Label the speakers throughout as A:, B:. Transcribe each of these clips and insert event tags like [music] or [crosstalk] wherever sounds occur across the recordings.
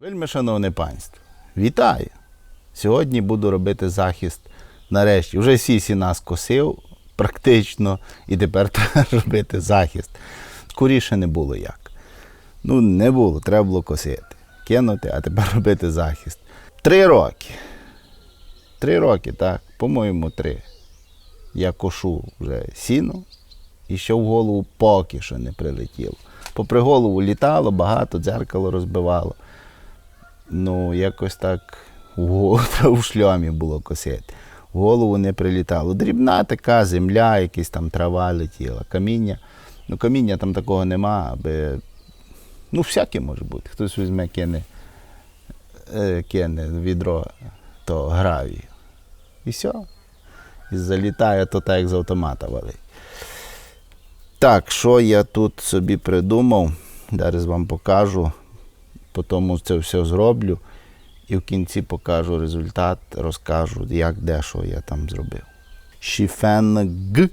A: Вельми шановне панство, вітаю! Сьогодні буду робити захист нарешті. Вже сісі нас косив практично, і тепер [laughs] треба робити захист. Скоріше не було як. Ну, не було, треба було косити. Кинути, а тепер [laughs] робити захист. Три роки. Три роки, так, по-моєму, три. Я кошу вже сіно, і ще в голову поки що не прилетіло. Попри голову літало, багато, дзеркало розбивало. Ну, якось так голову [laughs] шльомі було косити. В голову не прилітало. Дрібна така земля, якась там трава летіла, каміння. Ну, каміння там такого нема, аби. Ну, всяке може бути. Хтось візьме, кине, е, кине відро, то гравію. І все. І залітає то так, як з автомата валить. Так, що я тут собі придумав, зараз вам покажу, потім це все зроблю і в кінці покажу результат, розкажу, як де що я там зробив. Шіфенг. [laughs]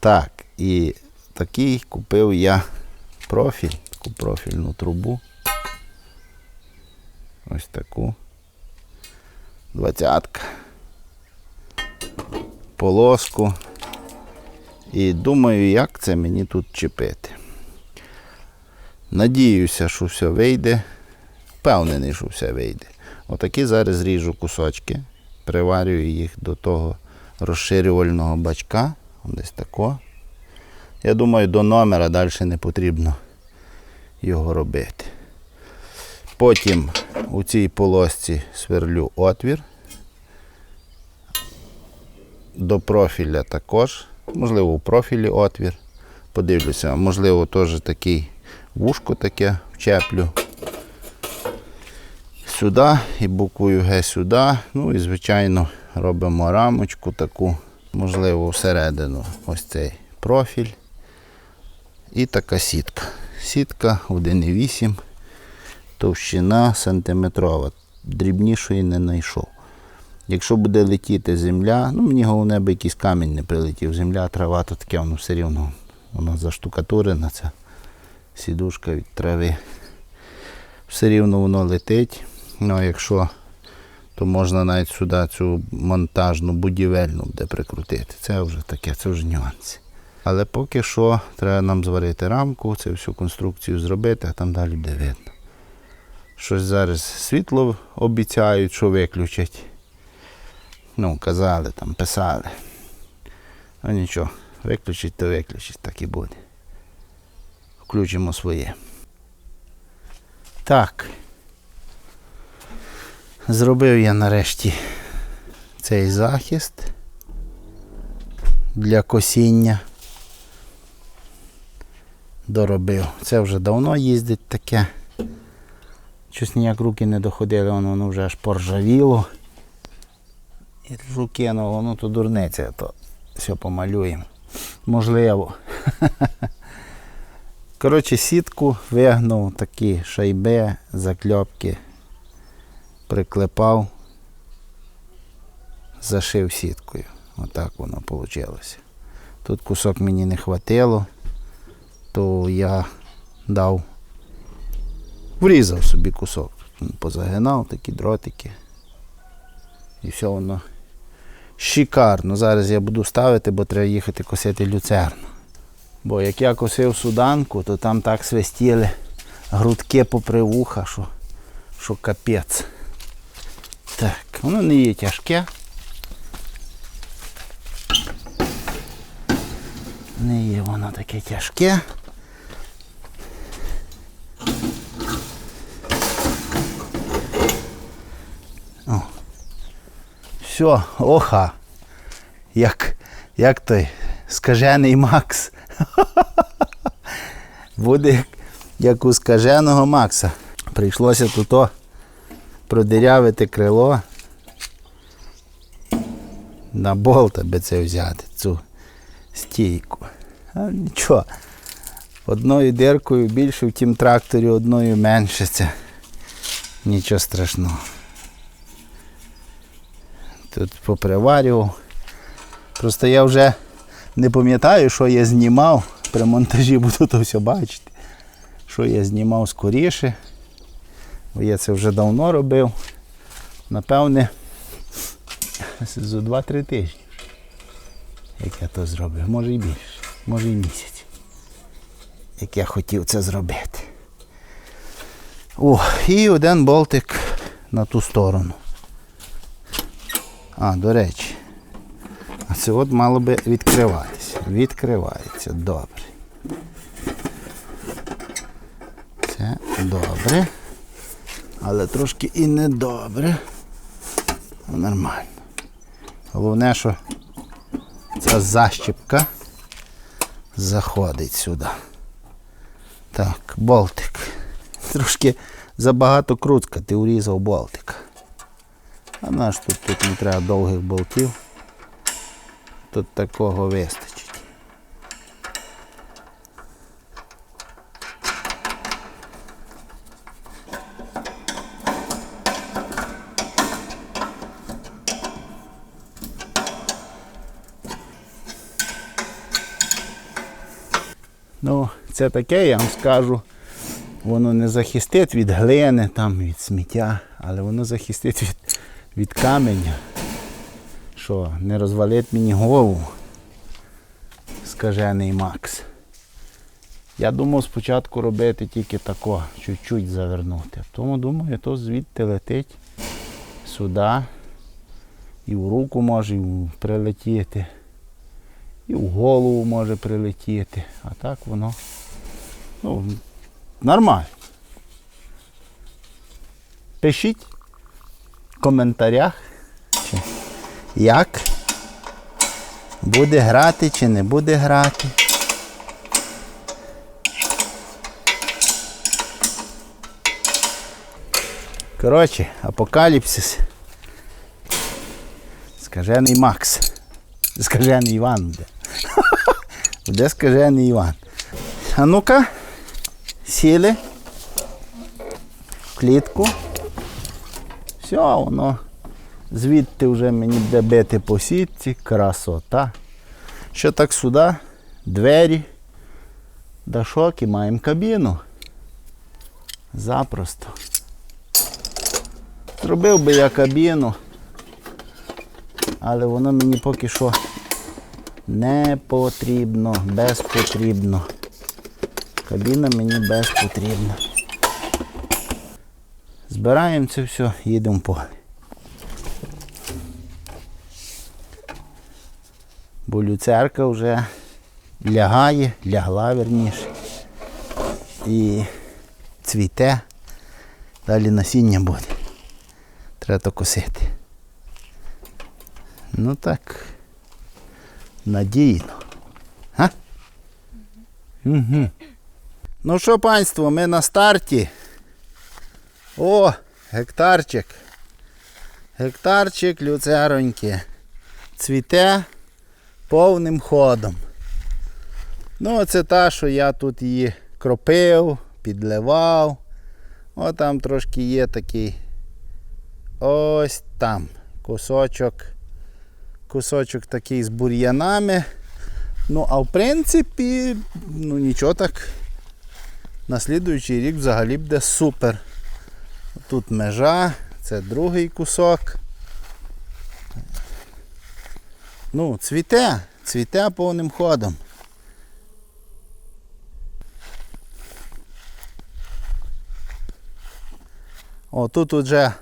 A: Так, і такий купив я профіль, таку профільну трубу. Ось таку. Двадцятка. Полоску. І думаю, як це мені тут чіпити. Надіюся, що все вийде. Впевнений, що все вийде. Отакі зараз ріжу кусочки, приварюю їх до того розширювального бачка. Десь тако. Я думаю, до номера далі не потрібно його робити. Потім у цій полосці сверлю отвір. До профіля також. Можливо, у профілі отвір. Подивлюся, можливо, теж такий вушко таке вчеплю. Сюди і буквою Г сюди. Ну і, звичайно, робимо рамочку таку, можливо, всередину ось цей профіль. І така сітка. Сітка 1,8, товщина сантиметрова. Дрібнішої не знайшов. Якщо буде летіти земля, ну мені головне, аби якийсь камінь не прилетів. Земля, трава, то таке воно все рівно. Воно заштукатурена, ця сідушка від трави. Все рівно воно летить. Ну а якщо, то можна навіть сюди цю монтажну будівельну буде прикрутити. Це вже таке, це вже нюанси. Але поки що треба нам зварити рамку, цю всю конструкцію зробити, а там далі буде видно. Щось зараз світло обіцяють, що виключать. Ну, казали, там, писали. Ну нічого, виключить, то виключить, так і буде. Включимо своє. Так. Зробив я нарешті цей захист для косіння. Доробив. Це вже давно їздить таке. Щось ніяк руки не доходили, воно, воно вже аж поржавіло. І руки, ну то дурниця, то все помалюємо. Можливо. [laughs] Коротше, сітку вигнув, такі шайби, закльопки, приклепав, зашив сіткою. Отак воно вийшло. Тут кусок мені не хватило, то я дав, врізав собі кусок, позагинав такі дротики. І все воно шикарно. Зараз я буду ставити, бо треба їхати косити люцерну. Бо як я косив суданку, то там так свистіли грудки попри вуха, що, що капець. Так, воно не є тяжке. Не є воно таке тяжке. О. Все, оха. Як, як той скажений Макс. [laughs] Буде як, у скаженого Макса. Прийшлося тут продирявити крило. На болт, аби це взяти, цю стійку. А нічого. Одною диркою більше в тім тракторі, одною менше це. Нічого страшного. Тут поприварював. Просто я вже не пам'ятаю, що я знімав при монтажі, буду то все бачити. що я знімав скоріше, бо я це вже давно робив. Напевне, за 2-3 тижні. Як я то зробив, може і більше, може і місяць. Як я хотів це зробити. О, і один болтик на ту сторону. А, до речі. А це от мало би відкриватися. Відкривається. Добре. Це добре. Але трошки і не добре. Ну, Нормально. Головне, що ця защіпка заходить сюди. Так, болтик. Трошки забагато крутка, ти урізав болтик. А наш тут, тут не треба довгих болтів. Тут такого вистачить. Ну, це таке, я вам скажу. Воно не захистить від глини, там, від сміття, але воно захистить від, від каменя. Що, не розвалить мені голову. Скажений Макс. Я думав спочатку робити тільки тако, чуть-чуть завернути. Тому думаю, то звідти летить сюди. І в руку може прилетіти. І в голову може прилетіти. А так воно ну, нормально. Пишіть в коментарях, як буде грати чи не буде грати. Коротше, апокаліпсис. Скажений Макс. Скажений Іван буде. [laughs] Буде скажений Іван. А ну-ка, сіли в клітку. Все, воно звідти вже мені буде бити по сітці, красота. Що так сюди, двері, дашок і маємо кабіну. Запросто. Зробив би я кабіну, але воно мені поки що не потрібно, безпотрібно. Кабіна мені безпотрібна. Збираємо це все, їдемо в поле. Бо люцерка вже лягає, лягла верніше. І цвіте. Далі насіння буде. Треба то косити. Ну так. Надійно. Угу. Ну що, панство, ми на старті. О, гектарчик. Гектарчик люцероньки. Цвіте повним ходом. Ну, це та, що я тут її кропив, підливав. О, там трошки є такий. Ось там. Кусочок. Кусочок такий з бур'янами. Ну, а в принципі, ну нічого так. На слідуючий рік взагалі буде супер. Тут межа, це другий кусок. Ну, цвіте, цвіте повним ходом. О, тут вже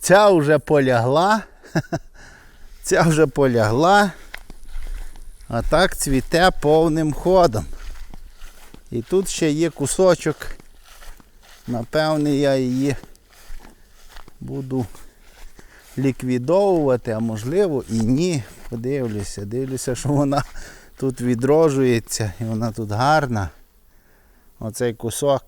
A: ця вже полягла. [laughs] Ця вже полягла. А так цвіте повним ходом. І тут ще є кусочок. Напевне, я її буду ліквідовувати, а можливо і ні. Подивлюся, дивлюся, що вона тут відроджується і вона тут гарна. Оцей кусок.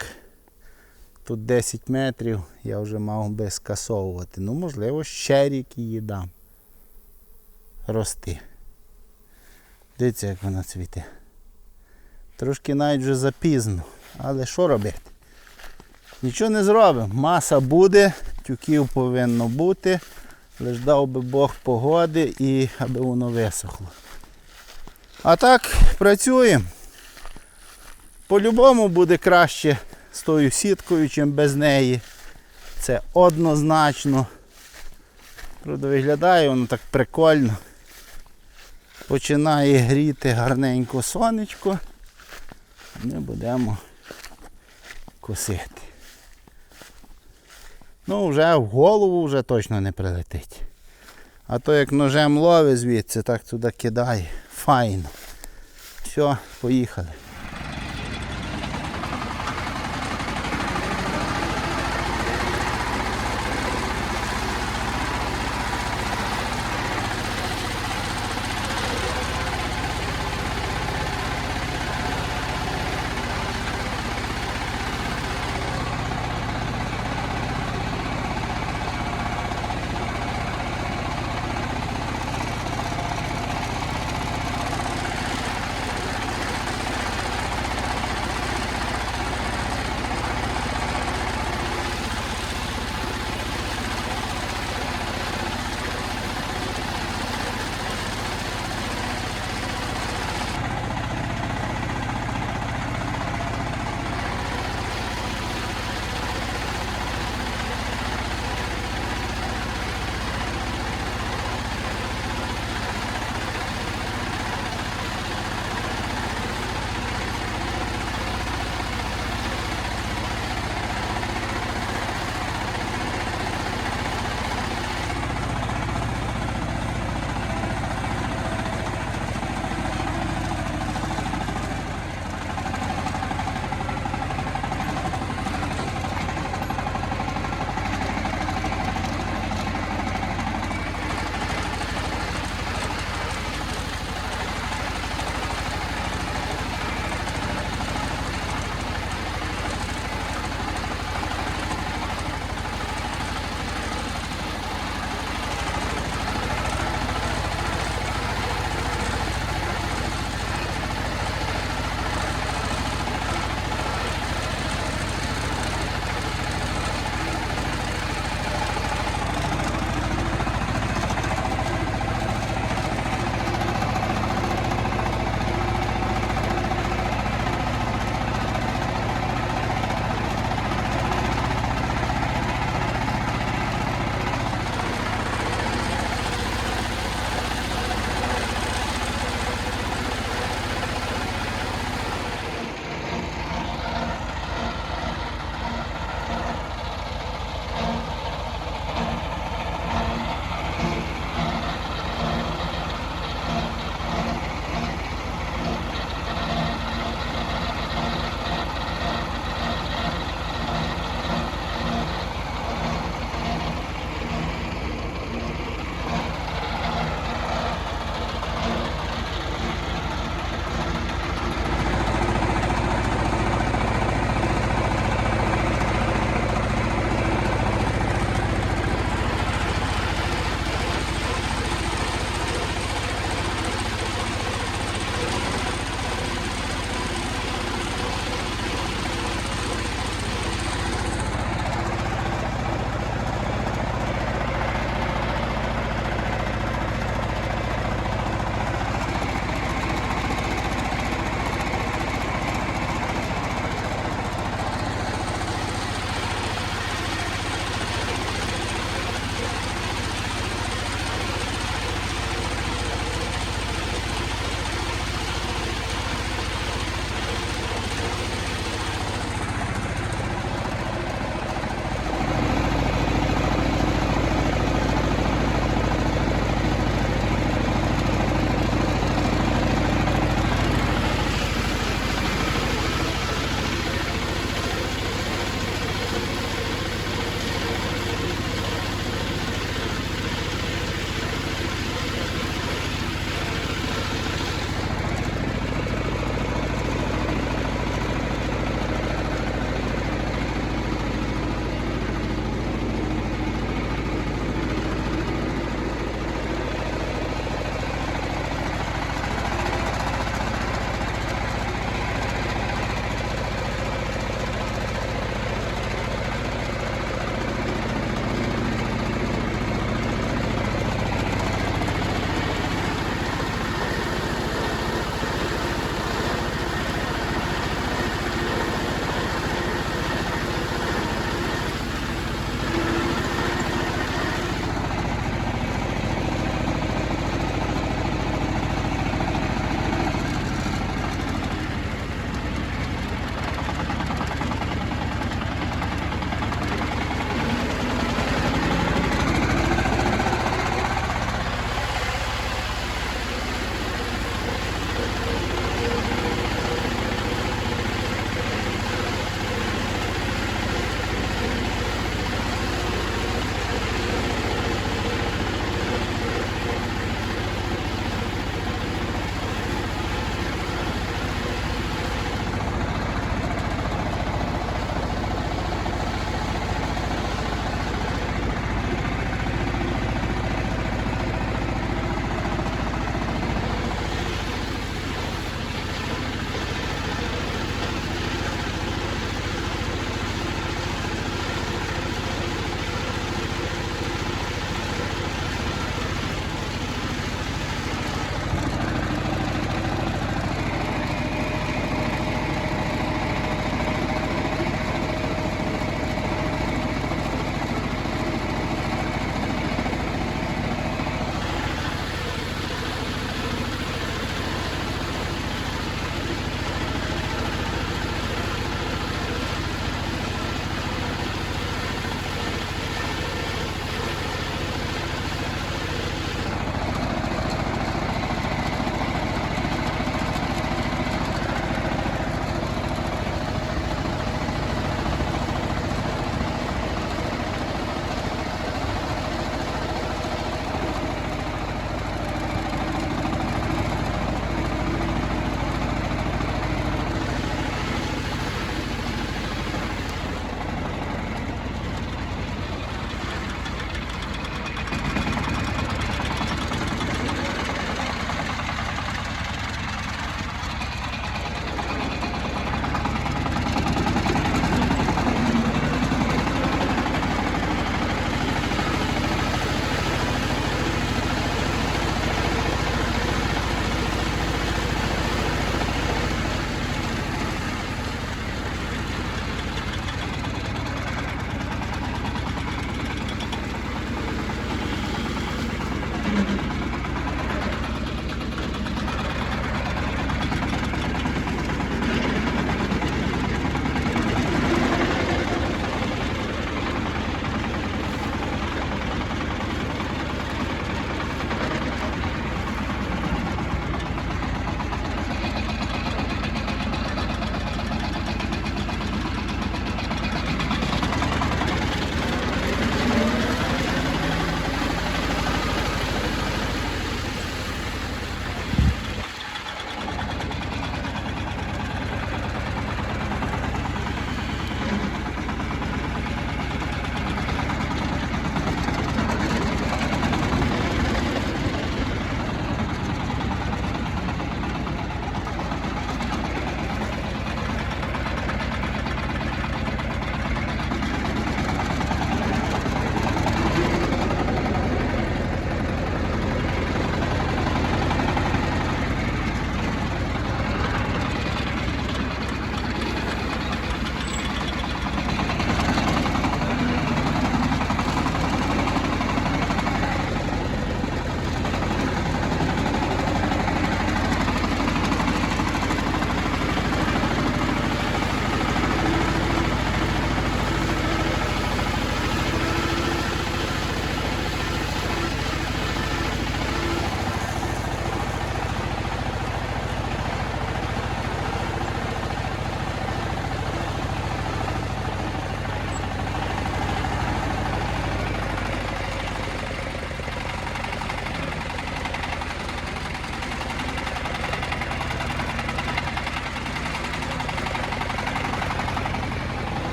A: Тут 10 метрів я вже мав би скасовувати. Ну, можливо, ще рік її дам. Рости. Дивіться, як вона цвіте. Трошки навіть вже запізно. Але що робити? Нічого не зробимо. Маса буде, тюків повинно бути. Лиш дав би Бог погоди і аби воно висохло. А так, працюємо. По-любому буде краще з тою сіткою, чим без неї. Це однозначно. Правда, виглядає воно так прикольно. Починає гріти гарненько сонечко. Ми будемо косити. Ну, вже в голову вже точно не прилетить. А то як ножем ловить звідси, так туди кидає. Файно. Все, поїхали.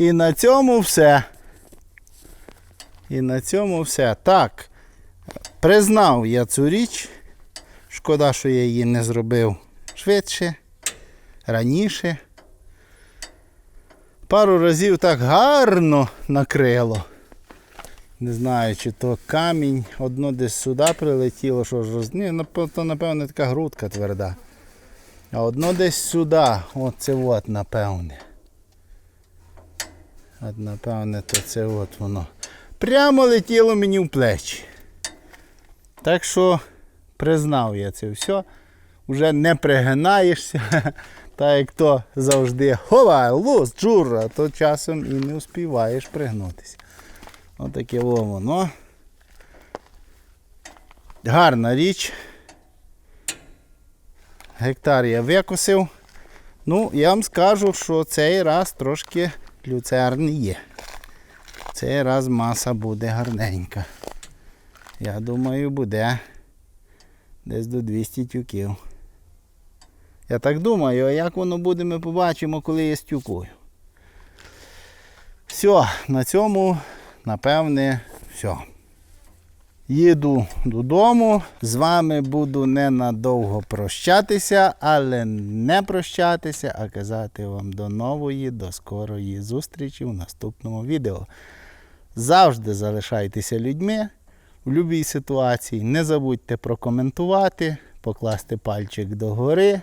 A: І на цьому все. І на цьому все. Так. Признав я цю річ. Шкода, що я її не зробив швидше, раніше. Пару разів так гарно накрило. Не знаю, чи то камінь, одно десь сюди прилетіло, що ж роз... Ні, то, напевно, така грудка тверда. А одно десь сюди. Оце от, напевне. От, напевне, то це от воно. Прямо летіло мені в плечі. Так що признав я це все. Уже не пригинаєшся. [laughs] Та як то завжди ховай, луз, джура, то часом і не успіваєш пригнутися. Отаке во воно. Гарна річ. Гектар я викосив. Ну, я вам скажу, що цей раз трошки люцерн є. Цей раз маса буде гарненька. Я думаю, буде десь до 200 тюків. Я так думаю, а як воно буде, ми побачимо, коли я стюкую. Все, на цьому, напевне, все. Їду додому. З вами буду ненадовго прощатися, але не прощатися, а казати вам до нової, до скорої зустрічі в наступному відео. Завжди залишайтеся людьми в будь-якій ситуації. Не забудьте прокоментувати, покласти пальчик догори.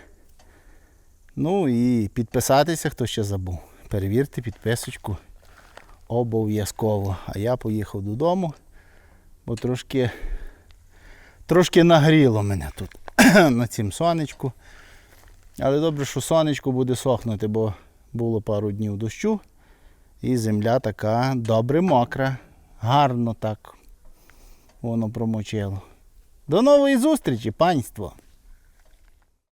A: Ну і підписатися, хто ще забув. Перевірте підписочку обов'язково. А я поїхав додому, бо трошки, трошки нагріло мене тут [clears throat] на цім сонечку. Але добре, що сонечко буде сохнути, бо було пару днів дощу. І земля така добре мокра. Гарно так воно промочило. До нової зустрічі, панство!